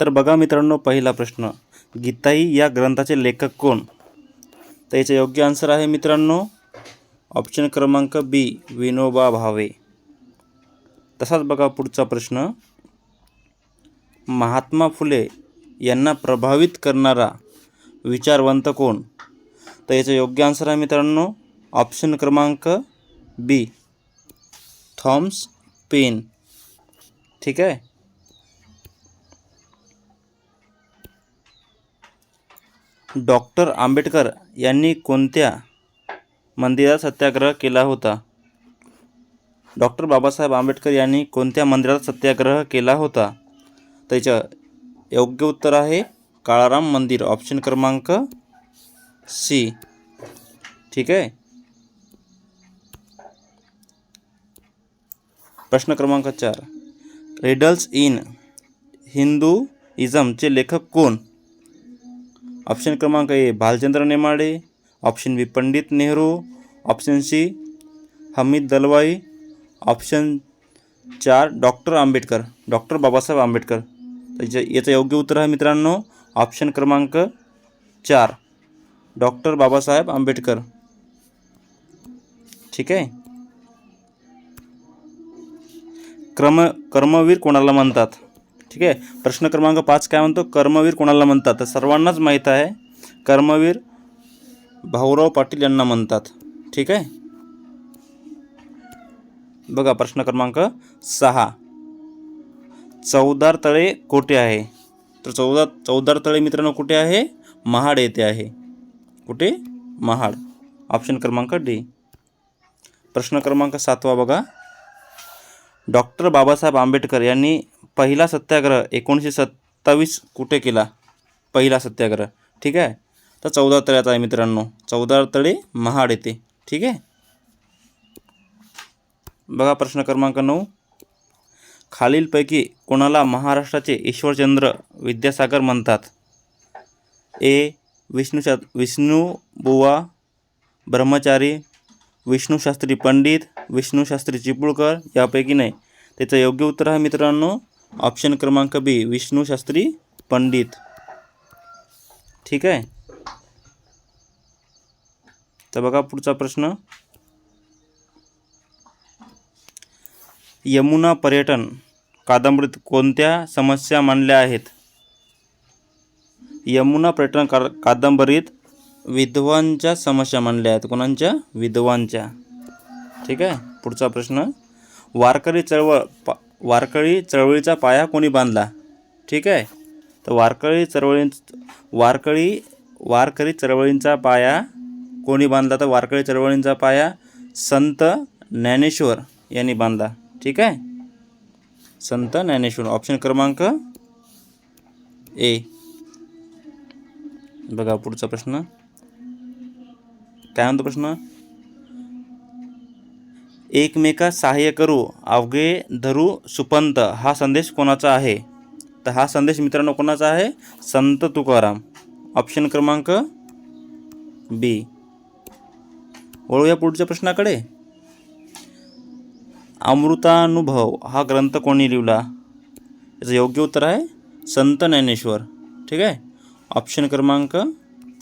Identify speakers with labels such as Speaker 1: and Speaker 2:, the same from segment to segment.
Speaker 1: तर बघा मित्रांनो पहिला प्रश्न. गीताई या ग्रंथाचे लेखक कोण? तर याचं योग्य आन्सर आहे मित्रांनो ऑप्शन क्रमांक बी विनोबा भावे. तसाच बघा पुढचा प्रश्न. महात्मा फुले यांना प्रभावित करणारा विचारवंत कोण? तर याचं योग्य आन्सर आहे मित्रांनो ऑप्शन क्रमांक बी थॉम्स पेन. ठीक आहे? डॉक्टर आंबेडकर यांनी कोणत्या मंदिरात सत्याग्रह केला होता? डॉक्टर बाबासाहेब आंबेडकर यांनी कोणत्या मंदिरात सत्याग्रह केला होता? त्याचं योग्य उत्तर आहे काळाराम मंदिर. ऑप्शन क्रमांक सी. ठीक आहे? प्रश्न क्रमांक चार. रेडल्स इन हिंदुइझमचे लेखक कोण? ऑप्शन क्रमांक A Bhalchandra Nemade option B Pandit Nehru option C Hamid Dalwai option चार डॉक्टर आंबेडकर डॉक्टर बाबासाहेब आंबेडकर. त्याच्या याचं योग्य उत्तर आहे मित्रांनो ऑप्शन क्रमांक चार डॉक्टर बाबासाहेब आंबेडकर. ठीक आहे? क्रम कर्मवीर कोणाला म्हणतात? ठीक आहे? प्रश्न क्रमांक पाच काय म्हणतो? कर्मवीर कोणाला म्हणतात? तर सर्वांनाच माहीत आहे. कर्मवीर भाऊराव पाटील यांना म्हणतात. ठीक आहे? बघा प्रश्न क्रमांक सहा. चौदार तळे कोठे आहे? तर चौदा चौदार तळे मित्रांनो कुठे आहे? महाड येथे आहे. कुठे? महाड. ऑप्शन क्रमांक डी प्रश्न क्रमांक सातवा बघा. डॉक्टर बाबासाहेब आंबेडकर यांनी पहिला सत्याग्रह एकोणीसशे सत्तावीस कुठे केला? पहिला सत्याग्रह. ठीक आहे? तर चौदा तळ्याचा आहे मित्रांनो. चौदा तळे महाड येते ठीक आहे? बघा प्रश्न क्रमांक नऊ. खालीलपैकी कोणाला महाराष्ट्राचे ईश्वरचंद्र विद्यासागर म्हणतात? ए. विष्णू विष्णू बुवा ब्रह्मचारी विष्णूशास्त्री पंडित विष्णूशास्त्री चिपळूकर यापैकी नाही. त्याचं योग्य उत्तर आहे मित्रांनो ऑप्शन क्रमांक बी विष्णुशास्त्री पंडित. ठीक आहे? तर बघा पुढचा प्रश्न. यमुना पर्यटन कादंबरीत कोणत्या समस्या मांडल्या आहेत? यमुना पर्यटन का कादंबरीत विधवांच्या समस्या मांडल्या आहेत. कोणाच्या? विधवांच्या ठीक आहे? पुढचा प्रश्न. वारकरी चळवळ पा वारकरी चळवळीचा पाया कोणी बांधला? ठीक आहे. तर वारकरी चळवळी वारकरी वारकरी चळवळींचा पाया कोणी बांधला? तर वारकरी चळवळींचा पाया संत ज्ञानेश्वर यांनी बांधला. ठीक आहे? संत ज्ञानेश्वर. ऑप्शन क्रमांक ए बघा पुढचा प्रश्न. काय म्हणतो प्रश्न? एकमेका सहाय्य करू अवघे धरू सुपंत. हा संदेश कोणाचा आहे? तर हा संदेश मित्रांनो कोणाचा आहे? संत तुकाराम. ऑप्शन क्रमांक बी वळूया पुढच्या प्रश्नाकडे. अमृतानुभव. हा ग्रंथ कोणी लिहिला? याचं योग्य उत्तर आहे संत ज्ञानेश्वर. ठीक आहे? ऑप्शन क्रमांक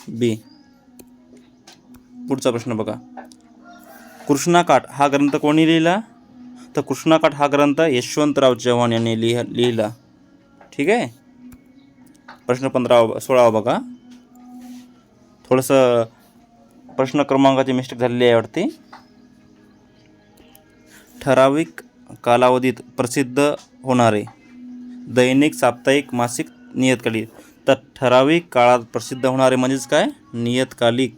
Speaker 1: बी पुढचा प्रश्न बघा. कृष्णाकाठ हा ग्रंथ कोणी लिहिला? तर कृष्णाकाठ हा ग्रंथ यशवंतराव चव्हाण यांनी लिह लिहिला. ठीक आहे? प्रश्न पंधरा सोळावा बघा. थोडंसं प्रश्न क्रमांकाची मिस्टेक झालेली आहे वाटते. ठराविक कालावधीत प्रसिद्ध होणारे दैनिक साप्ताहिक मासिक नियतकालिक. तर ठराविक काळात प्रसिद्ध होणारे म्हणजेच काय? नियतकालिक.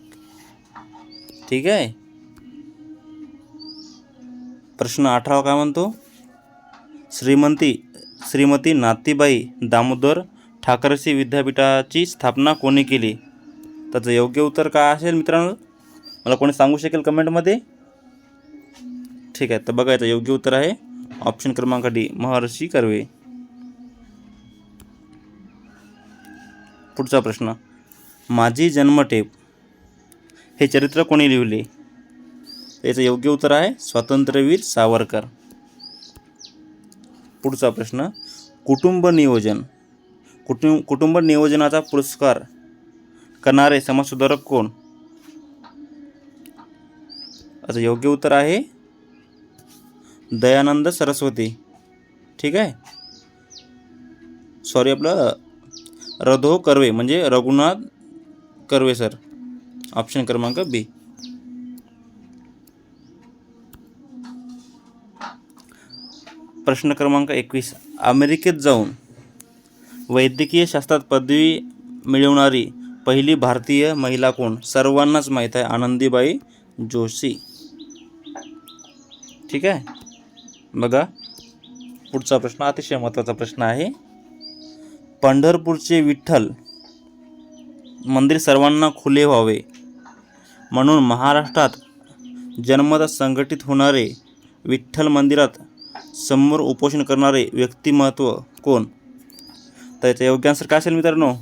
Speaker 1: ठीक आहे? प्रश्न अठरावा काय म्हणतो? श्रीमंती श्रीमती नातीबाई दामोदर ठाकरसी विद्यापीठाची स्थापना कोणी केली? त्याचं योग्य उत्तर काय असेल मित्रांनो? मला कोणी सांगू शकेल कमेंटमध्ये? ठीक आहे तर बघायचं योग्य उत्तर आहे. ऑप्शन क्रमांक डी महर्षी कर्वे. पुढचा प्रश्न माझी जन्मटेप हे चरित्र कोणी लिहिले? याचं योग्य उत्तर आहे स्वातंत्र्यवीर सावरकर. पुढचा प्रश्न कुटुंब नियोजन. कुटुंब कुटुंब नियोजनाचा पुरस्कार करणारे समाजसुधारक कोण? आता योग्य उत्तर आहे दयानंद सरस्वती. ठीक आहे? सॉरी आपलं रधो कर्वे म्हणजे रघुनाथ कर्वे सर ऑप्शन क्रमांक बी प्रश्न क्रमांक एकवीस. अमेरिकेत जाऊन वैद्यकीय शास्त्रात पदवी मिळवणारी पहिली भारतीय महिला कोण? सर्वांनाच माहीत आहे आनंदीबाई जोशी. ठीक आहे? बघा. पुढचा प्रश्न अतिशय महत्त्वाचा प्रश्न आहे. पंढरपूरचे विठ्ठल मंदिर सर्वांना खुले व्हावे म्हणून महाराष्ट्रात जन्मत संघटित होणारे विठ्ठल मंदिरात समोर उपोषण करणारे व्यक्तिमत्व कोण? तर याचं योग्य आन्सर काय असेल मित्रांनो?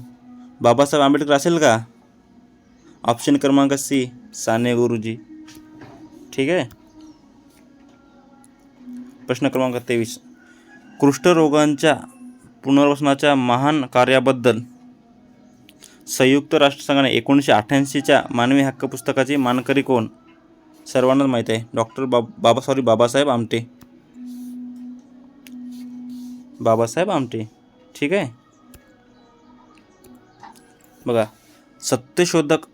Speaker 1: बाबासाहेब आंबेडकर असेल का? ऑप्शन क्रमांक सी साने गुरुजी. ठीक आहे? प्रश्न क्रमांक तेवीस. कुष्ठरोगांच्या पुनर्वसनाच्या महान कार्याबद्दल. संयुक्त राष्ट्रसंघाने एकोणीसशे अठ्ठ्याऐंशीच्या मानवी हक्क पुस्तकाची मानकरी कोण? सर्वांनाच माहीत आहे. डॉक्टर बाब बाबा सॉरी बाबासाहेब आमटे. बाबासाहेब आमटे. ठीक आहे? बघा सत्यशोधक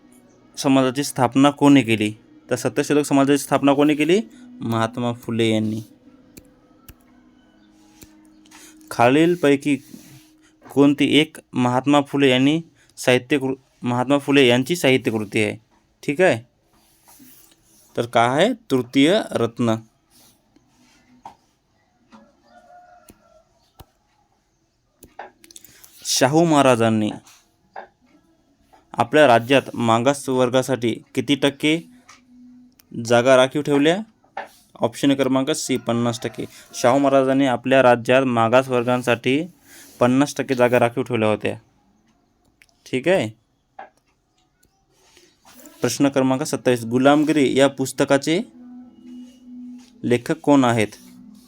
Speaker 1: समाजाची स्थापना कोणी केली? तर सत्यशोधक समाजाची स्थापना कोणी केली? महात्मा फुले यांनी. खालीलपैकी कोणती एक महात्मा फुले यांनी साहित्यकृ महात्मा फुले यांची साहित्यकृती आहे. ठीक आहे? तर काय आहे? तृतीय रत्न. शाहू महाराजांनी आपल्या राज्यात मागास वर्गासाठी किती टक्के जागा राखीव ठेवल्या? ऑप्शन क्रमांक सी पन्नास टक्के. शाहू महाराजांनी आपल्या राज्यात मागास वर्गांसाठी पन्नास टक्के जागा राखीव ठेवल्या होत्या. ठीक आहे? प्रश्न क्रमांक सत्तावीस. गुलामगिरी या पुस्तकाचे लेखक कोण आहेत?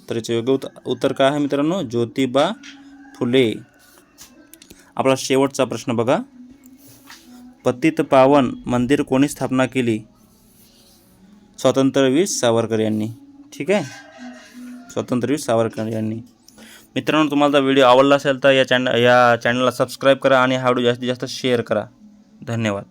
Speaker 1: तर याचे योग्य उत्तर काय आहे मित्रांनो? ज्योतिबा फुले. आपला शेवटचा प्रश्न बघा. पतित पावन मंदिर कोणी स्थापना केली? स्वातंत्र्यवीर सावरकर यांनी. ठीक आहे? स्वातंत्र्यवीर सावरकर यांनी. मित्रांनो तुम्हाला जर व्हिडिओ आवडला असेल तर या चॅनल या चॅनलला सबस्क्राईब करा आणि हा व्हिडिओ जास्तीत जास्त शेअर करा. धन्यवाद.